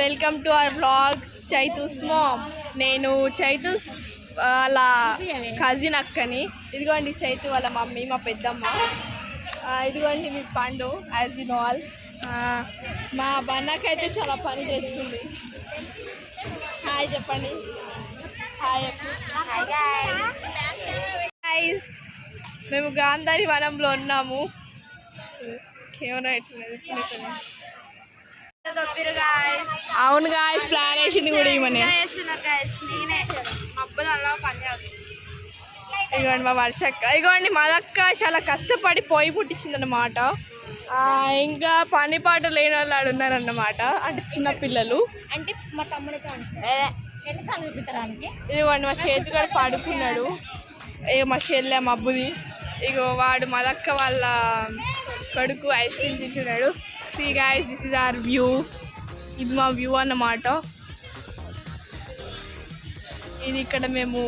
Welcome to our vlogs Chaitu's mom. నేను చైతూ వాళ్ళ cousin అక్కని. ఇదిగోండి చైతు వాళ్ళ మమ్మీ మా పెద్దమ్మ. ఇదిగోండి మీ పండు యాజ్ యు నో ఆల్ మా బన్నకైతే చాలా పని చేస్తుంది. హాయ్ చెప్పండి. హాయ్ గైస్ మేము గాంధారి వనంలో ఉన్నాము. కేవలం ఎట్లున్నది అవును గాయస్ ప్లాన్ వేసింది కూడా ఈమెనే. ఇదిగోండి మా వర్షక్క ఇదిగోండి మా అక్క చాలా కష్టపడి పొయ్యి పుట్టించిందన్నమాట. ఆ, ఇంకా పని పాట లేని వాళ్ళు ఆడ ఉన్నారన్నమాట అంటే చిన్న పిల్లలు. అంటే మా తమ్ముడితో ఇదిగోండి మా చేతి కూడా పడుకున్నాడు. ఇక మా చెల్లె మా అబ్బుది. ఇగో వాడు మదక్క వాళ్ళ కొడుకు ఐస్ క్రీమ్ తింటున్నాడు. See guys this is our view ఇది మా వ్యూ అన్నమాట. ఇది ఇక్కడ మేము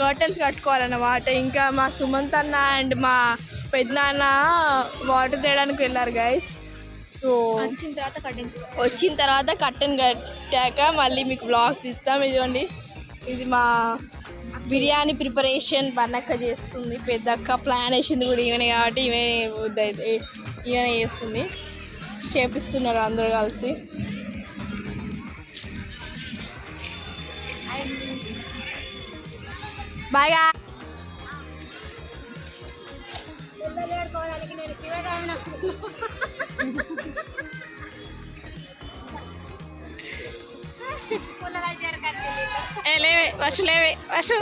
కర్టన్స్ కట్టుకోవాలన్నమాట. ఇంకా మా సుమంత్ అన్న అండ్ మా పెద్దనాన్న వాటర్ తేయడానికి వెళ్ళారు గాయస్ సో వచ్చిన తర్వాత కట్టించు వచ్చిన తర్వాత కట్టెన్ కట్టాక మళ్ళీ మీకు బ్లాగ్స్ ఇస్తాం ఇదిగోండి. ఇది మా బిర్యానీ ప్రిపరేషన్ బన్నక్క చేస్తుంది. పెద్దక్క ప్లాన్ వేసింది కూడా ఈమెనే కాబట్టి ఈమె ఈమెనే చేస్తుంది. చేపిస్తున్నారు అందరూ కలిసి. బాగా లేవే వసు లేవే వసు.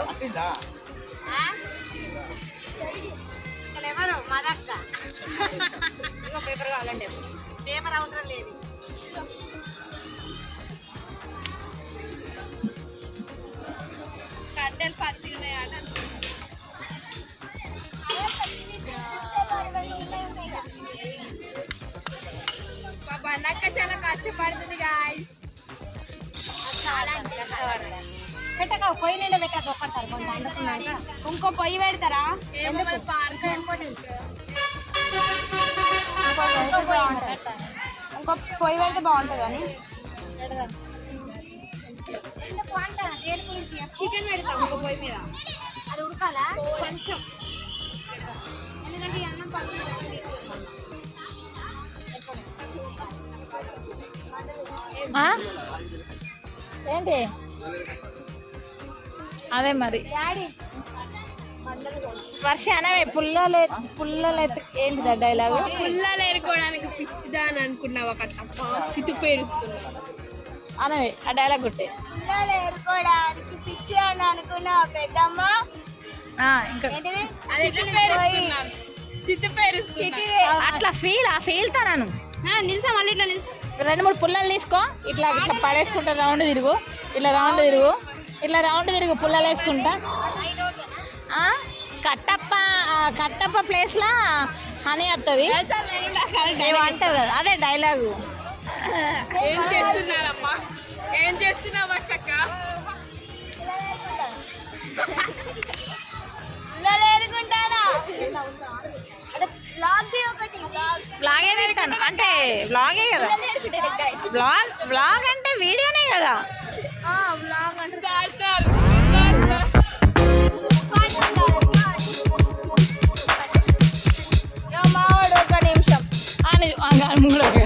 ఇంకో పేపర్ కావాలండి పేపర్ అవసరం లేదు. కట్టెలు పచ్చిగా మా బన్నక్క చాలా కష్టపడుతుంది గాయస్ చాలా కష్టపడాలి పెట్టక పొయ్యి నిండా పెట్టక ఒక్కసారి ఇంకో పొయ్యి పెడతారా? పార్క్ పెడతా. ఇంకో పొయ్యి పెడితే. బాగుంటుంది కానీ చికెన్ పెడతాం ఇంకో పొయ్యి మీద అది ఉడకాలా కొంచెం ఎందుకంటే అన్నం ఏంటి? అదే మరి. డాడీ. వర్ష అనవే పుల్లలే పుల్లలే ఏంటిదా డైలాగ్ పుల్లలు ఏరుకోవడానికి పిచ్చిదా అని అనుకున్నావా కట్టప్ప చితు పేరుస్తుంది. అనవే ఆ డైలాగ్ కొట్టే. పిల్లలు ఏరుకోవడానికి పిచ్చి అని అనుకున్న పెద్దమ్మ ఇంకా. అట్లా ఫీల్ ఆ ఫీల్ తనను నిల్సా మళ్ళీ ఇట్లా నిల్సా. రెండు మూడు పుల్లలు తీసుకో. ఇట్లా ఇట్లా పడేసుకుంటా రౌండ్ తిరుగు. ఇట్లా రౌండ్ తిరుగు. ఇట్లా రౌండ్ తిరుగు పుల్లలు వేసుకుంటా. ఆ, కట్టప్ప కట్టప్ప ప్లేస్లో హనీ వస్తుంది కదా అదే డైలాగు ఏం చేస్తున్నారమ్మా? ఏం చేస్తున్నావు బ్లాగ్ అంటే బ్లాగే కదా. బ్లాగ్ బ్లాగ్ అంటే వీడియోనే మూడో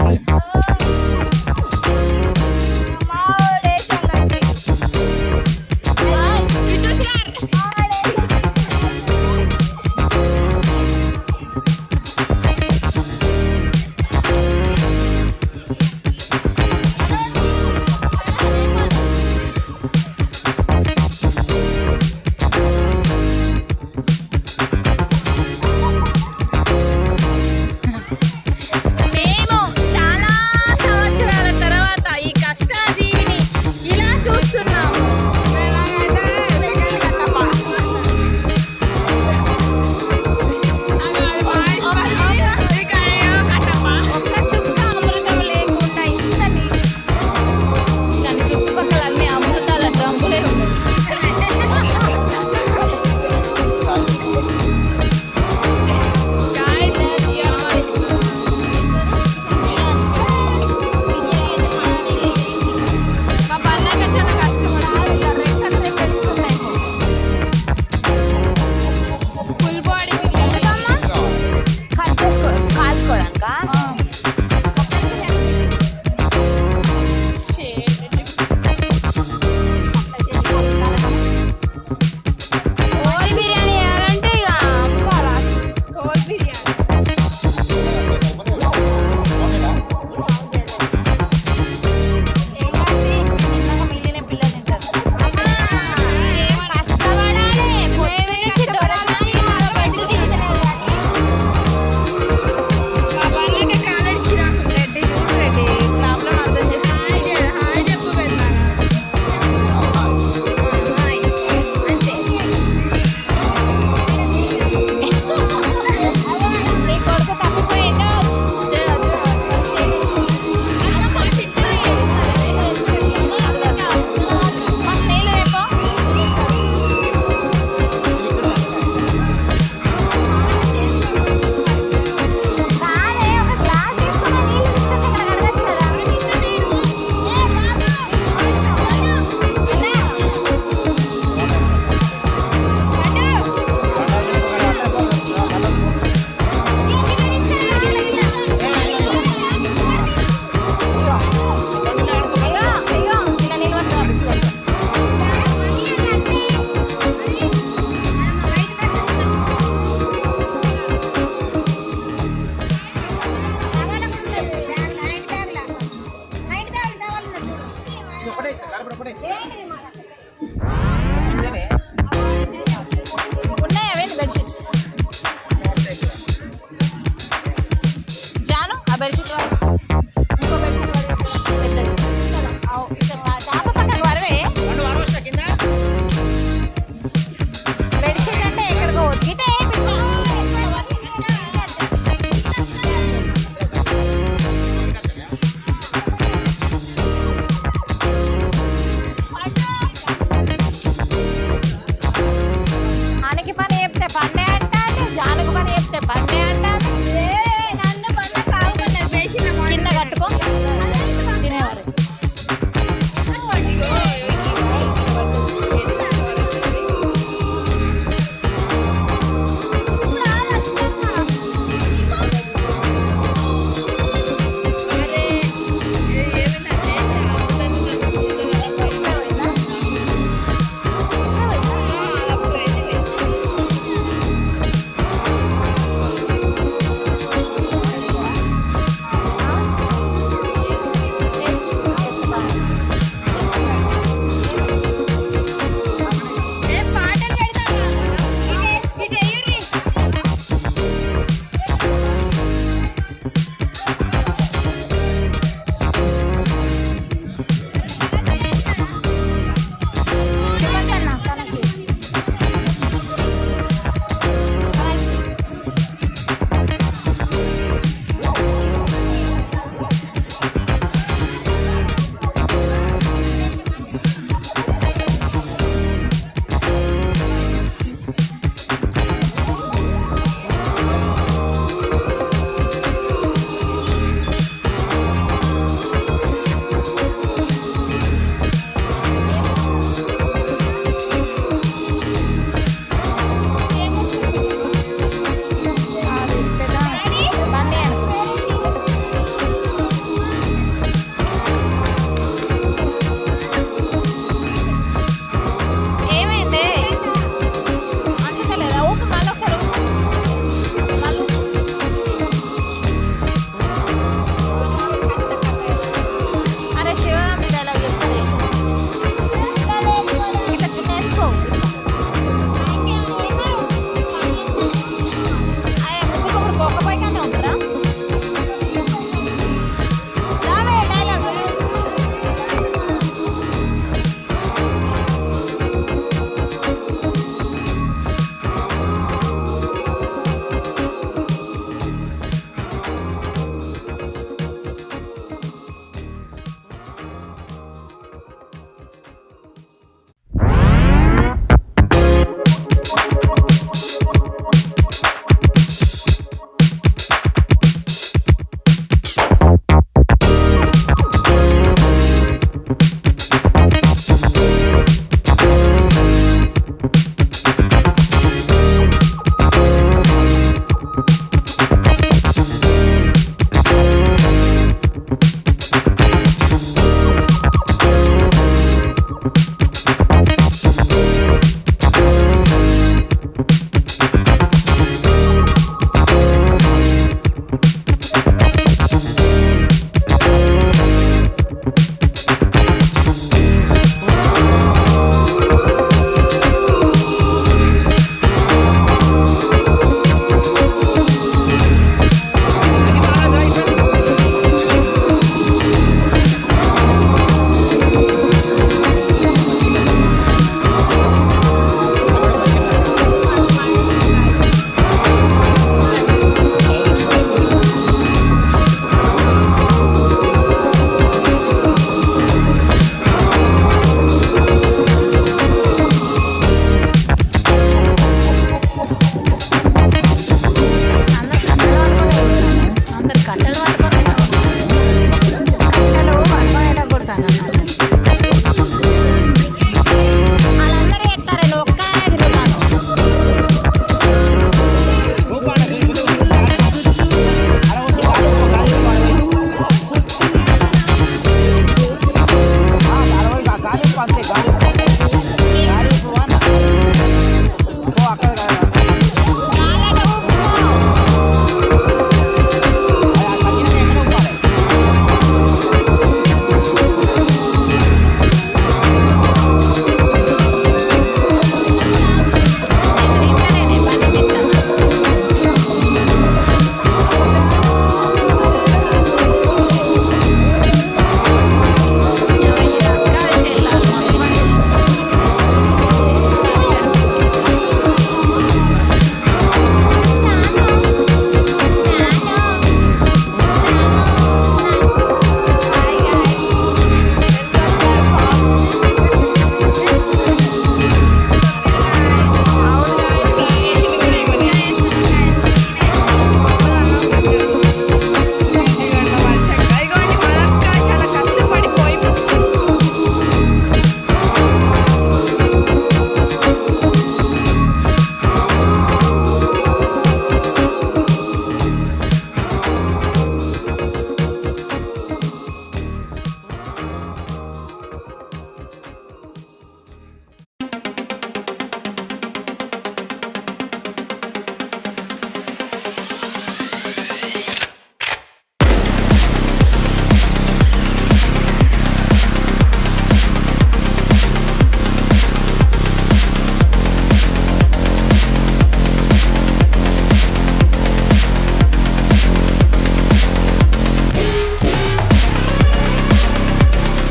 来了。